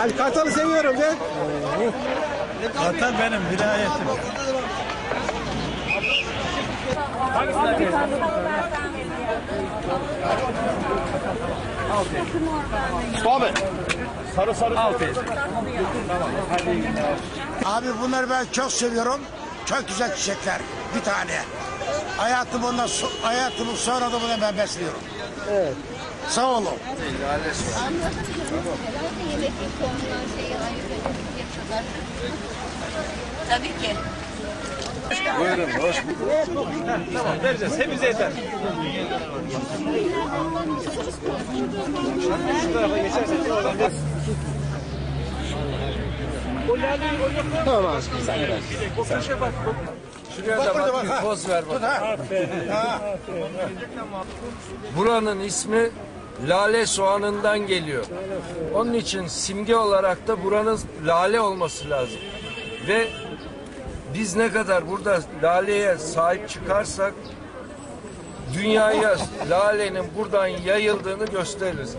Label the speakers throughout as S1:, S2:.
S1: Hadi Kartal'ı seviyorum ben.
S2: Kartal benim vilayetim.
S3: Abi bunları ben çok seviyorum. Çok güzel çiçekler. Bir tane. Hayatım ondan so- hayatımın sonra da bunu ben besliyorum. Evet. Sağ olun.
S4: Yemek konulan şeyi ayırt edip yapıyorlar. Tabii ki.
S2: Vereceğiz. Hepimize yeter. Şu tarafa geçerseniz oradan ver.
S5: Şuraya da bak bir poz ver bak. Buranın ismi lale soğanından geliyor. Onun için simge olarak da buranın lale olması lazım. Ve biz ne kadar burada laleye sahip çıkarsak dünyaya lalenin buradan yayıldığını gösteririz.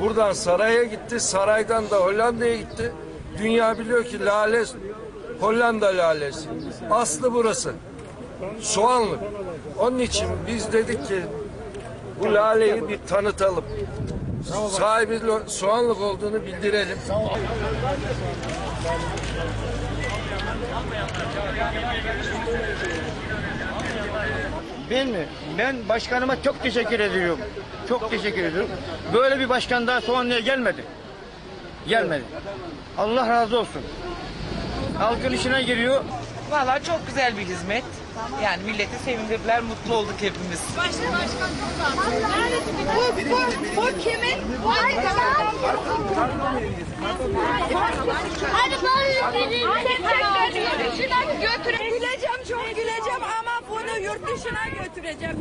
S5: Buradan saraya gitti, saraydan da Hollanda'ya gitti. Dünya biliyor ki lale Hollanda lalesi. Aslı burası. Soğanlık. Onun için biz dedik ki bu laleyi bir tanıtalım. Sahibi soğanlık olduğunu bildirelim.
S6: Ben mi? Ben başkanıma çok teşekkür ediyorum. Çok teşekkür ediyorum. Böyle bir başkan daha Soğanlı'ya gelmedi. Gelmedi. Allah razı olsun. Halkın işine giriyor.
S7: Valla çok güzel bir hizmet. Yani milleti sevindirdiler, mutlu olduk hepimiz.
S4: Bu, bu, bu kimin? Bu Hadi götüreceğim çok güleceğim ama bunu yurt dışına götüreceğim.